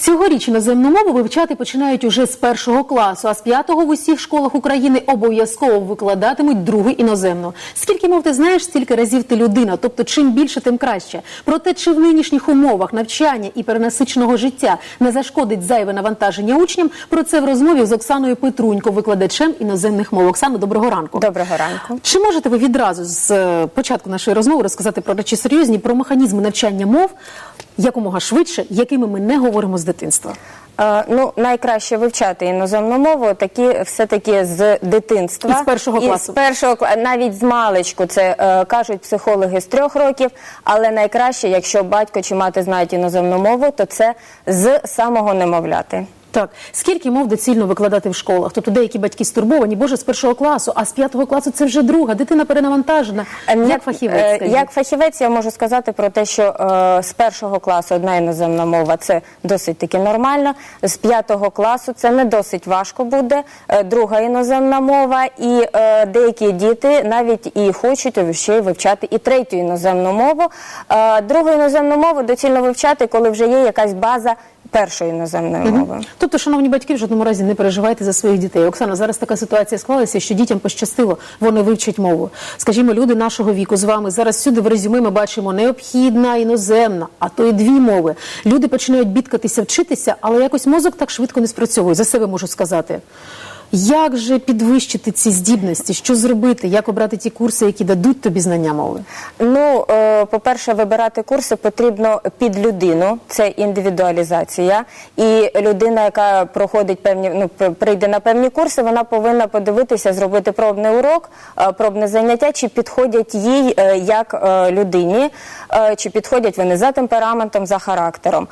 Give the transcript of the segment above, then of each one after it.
Цьогоріч іноземну мову вивчати починають уже з першого класу, а з п'ятого в усіх школах України обов'язково викладатимуть другу іноземну. Скільки мов ти знаєш, стільки разів ти людина, тобто чим більше, тим краще. Проте чи в нинішніх умовах навчання і перенасиченого життя не зашкодить зайве навантаження учням? Про це в розмові з Оксаною Петрунько, викладачем іноземних мов. Оксано, доброго ранку. Доброго ранку. Чи можете ви відразу з е, початку нашої розмови розказати про речі серйозні, про механізми навчання мов якомога швидше, якими ми не говоримо з дитинства? Е, ну, найкраще вивчати іноземну мову такі все-таки з дитинства. І з першого І з першого навіть з маличку, це е, кажуть психологи з трьох років. Але найкраще, якщо батько чи мати знають іноземну мову, то це з самого немовляти. Так, скільки мов доцільно викладати в школах? Тобто деякі батьки стурбовані, боже, з першого класу, а з п'ятого класу це вже друга, дитина перенавантажена. Як фахівець? Е, скажіть? Як фахівець, я можу сказати про те, що е, з першого класу одна іноземна мова це досить таки нормально. З п'ятого класу це не досить важко буде. Е, друга іноземна мова, і е, деякі діти навіть і хочуть ще вивчати і третю іноземну мову. Е, другу іноземну мову доцільно вивчати, коли вже є якась база першої іноземної мови. Тобто, шановні батьки, в жодному разі не переживайте за своїх дітей. Оксана, зараз така ситуація склалася, що дітям пощастило, вони вивчать мову. Скажімо, люди нашого віку з вами зараз всюди в резюме ми бачимо необхідна, іноземна, а то і дві мови. Люди починають бідкатися, вчитися, але якось мозок так швидко не спрацьовує. За себе можу сказати. Як же підвищити ці здібності? Що зробити? Як обрати ті курси, які дадуть тобі знання мови? Ну, е, по-перше, вибирати курси потрібно під людину, це індивідуалізація. І людина, яка проходить певні, ну прийде на певні курси, вона повинна подивитися, зробити пробний урок, е, пробне заняття, чи підходять їй е, як людині, чи підходять вони за темпераментом, за характером.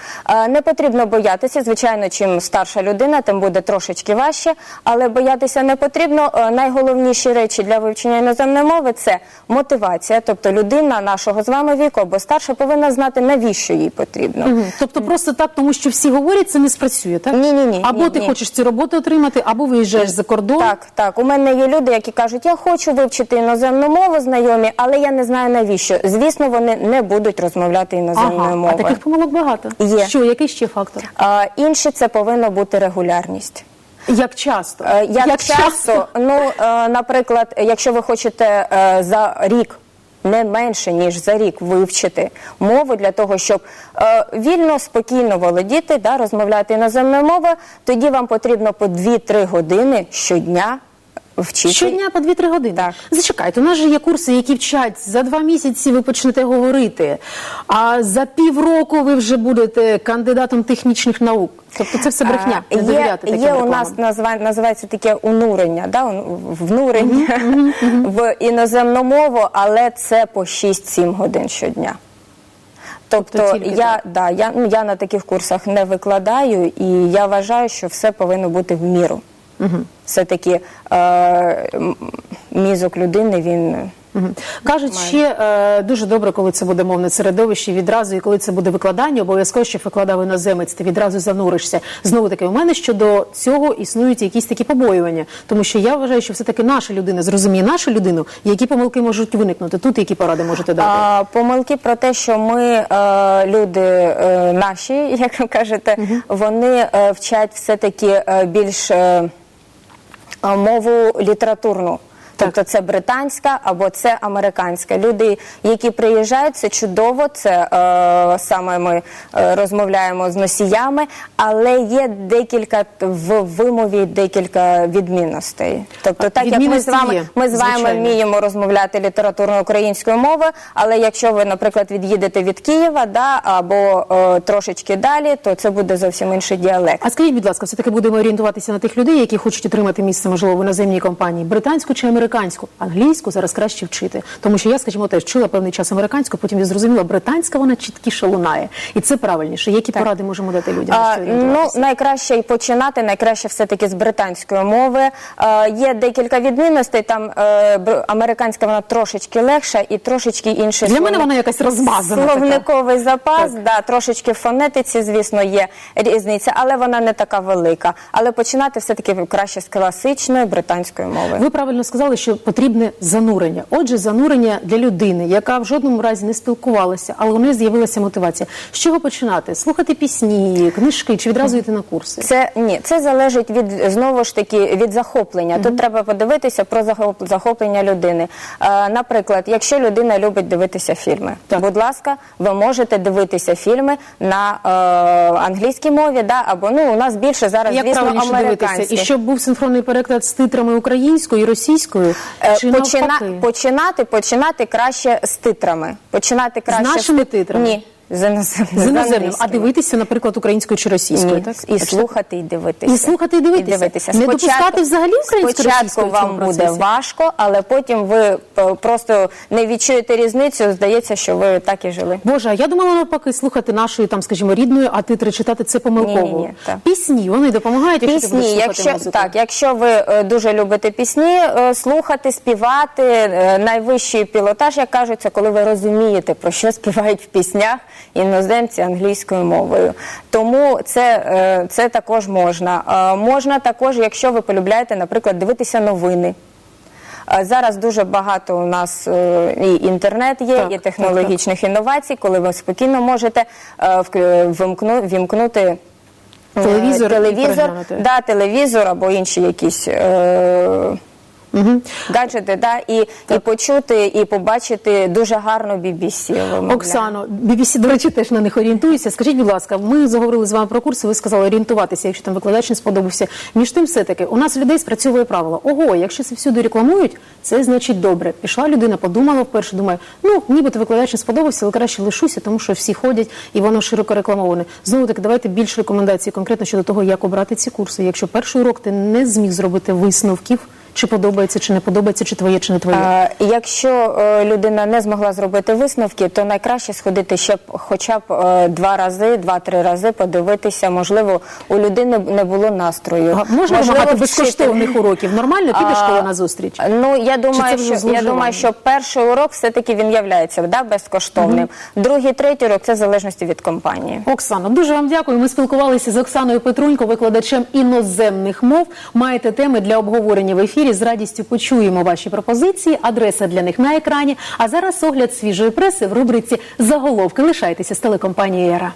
Не потрібно боятися. Звичайно, чим старша людина, тим буде трошечки важче, але боятися не потрібно. Е, Найголовніші речі для вивчення іноземної мови це мотивація, тобто людина нашого з вами віку або старша повинна знати, навіщо їй потрібно. Тобто просто так, тому що всі говорять, це не спрацює, так? Ні-ні-ні, Або ні, ти ні. хочеш цю роботу отримати, або виїжджаєш за кордон. Так, так. У мене є люди, які кажуть, я хочу вивчити іноземну мову, знайомі, але я не знаю навіщо. Звісно, вони не будуть розмовляти іноземною Ага, а таких помилок багато. Є. Що, який ще фактор? А, інше це повинна бути регулярність. Як часто? Як, Як, часто, ну, е, наприклад, якщо ви хочете е, за рік. Не менше ніж за рік вивчити мову для того, щоб е, вільно, спокійно володіти, да, розмовляти іноземною мовою, тоді вам потрібно по 2-3 години щодня вчити. Щодня по 2-3 години. Так. Зачекайте, у нас же є курси, які вчать за два місяці ви почнете говорити, а за півроку ви вже будете кандидатом технічних наук. Тобто це все брехня. Не Є, довіряти таким є у нас назва- називається таке унурення, да? внурення в іноземну мову, але це по 6-7 годин щодня. Тобто, Тобто я, так. да, я, ну, я на таких курсах не викладаю, і я вважаю, що все повинно бути в міру. Все-таки е, мізок людини він. Мгм. Кажуть, ще е, дуже добре, коли це буде мовне середовище відразу, і коли це буде викладання, обов'язково, щоб викладав іноземець, ти відразу зануришся. Знову таки, у мене щодо цього існують якісь такі побоювання, тому що я вважаю, що все-таки наша людина зрозуміє нашу людину, які помилки можуть виникнути. Тут які поради можете дати? А, помилки про те, що ми, е, люди е, наші, як ви кажете, вони е, вчать все-таки е, більш е, е, мову літературну. Тобто це британська або це американська. Люди, які приїжджають, це чудово. Це е, саме ми е, розмовляємо з носіями, але є декілька в вимові декілька відмінностей. Тобто, так як ми з вами є, ми з вами вміємо розмовляти літературно українською мовою, але якщо ви, наприклад, від'їдете від Києва, да або е, трошечки далі, то це буде зовсім інший діалект. А скажіть, будь ласка, все-таки будемо орієнтуватися на тих людей, які хочуть отримати місце, можливо, в іноземній компанії, британську чи американську? Англійську зараз краще вчити. Тому що я, скажімо, теж вчила певний час американську, потім я зрозуміла, британська вона чіткіше лунає. І це правильніше. Які поради можемо дати людям? А, ну, найкраще і починати, найкраще все-таки з британської мови. Е, є декілька відмінностей. Там е, американська вона трошечки легша і трошечки інший Для мене вона якась розмазана така. Словниковий запас, Так. да, трошечки в фонетиці, звісно, є різниця, але вона не така велика. Але починати все-таки краще з класичної британської мови. Ви правильно сказали, що потрібне занурення. Отже, занурення для людини, яка в жодному разі не спілкувалася, але у неї з'явилася мотивація. З чого починати? Слухати пісні, книжки чи відразу йти на курси? Це ні, це залежить від знову ж таки від захоплення. Тут треба подивитися про захоп- захоплення людини. Е, наприклад, якщо людина любить дивитися фільми, Так. будь ласка, ви можете дивитися фільми на е, англійській мові, да або ну у нас більше зараз Як звісно правильніше дивитися? І щоб був синхронний переклад з титрами українською і російською? Е, Чи почина- навпаки? починати починати краще з титрами. Починати краще з нашими титрами? Ні, з іноземними. З іноземним, а дивитися, наприклад, українською чи російською, Ні, так? і Бачите? слухати, і дивитися. І слухати, і дивитися. Не Спочатку- допускати взагалі українську-російську Спочатку вам буде процесі? важко, але потім ви е, просто не відчуєте різницю. Здається, що ви так і жили. Боже, а я думала навпаки слухати нашої там, скажімо, рідної, а титри читати це помилково. Ні-ні-ні, так. Пісні вони допомагають, якщо ти будеш слухати якщо музику. так, якщо ви е, дуже любите пісні, е, слухати, співати, найвищий пілотаж, як кажуть, це коли ви розумієте, про що співають в піснях іноземці англійською мовою. Тому це, е, це також можна. Е, Можна також, якщо ви полюбляєте, наприклад, дивитися новини. Е, Зараз дуже багато у нас і інтернет є, Так, і технологічних інновацій, коли ви спокійно можете вк- вимкну- вімкнути е, Телевізор телевізор, да, телевізор або інші якісь е, гаджети, да, і, і почути, і побачити дуже гарно BBC. вимовляє. Оксано, BBC, до речі, теж на них орієнтується. Скажіть, будь ласка, ми заговорили з вами про курси, ви сказали орієнтуватися, якщо там викладач не сподобався. Між тим, все-таки, у нас людей спрацьовує правило. Ого, якщо це всюди рекламують, це значить добре. Пішла людина, подумала вперше, думає, ну, нібито викладач не сподобався, але краще лишуся, тому що всі ходять і воно широко рекламоване. Знову таки, давайте більше рекомендацій конкретно щодо того, як обрати ці курси. Якщо перший урок ти не зміг зробити висновків, чи подобається, чи не подобається, чи твоє, чи не твоє. Е, Якщо е, людина не змогла зробити висновки, то найкраще сходити ще б хоча б е, два рази, два-три рази подивитися. Можливо, у людини не було настрою. А можна Можливо, вимагати вчити- безкоштовних уроків? Нормально піде А, школа на зустріч? Ну я думаю, що я думаю, що перший урок все таки він являється да, безкоштовним. Другий, третій урок це в залежності від компанії. Оксано, дуже вам дякую. Ми спілкувалися з Оксаною Петрунько, викладачем іноземних мов. Маєте теми для обговорення в ефірі. З радістю почуємо ваші пропозиції. Адреса для них на екрані. А зараз огляд свіжої преси в рубриці Заголовки. Лишайтеся з телекомпанією Ера.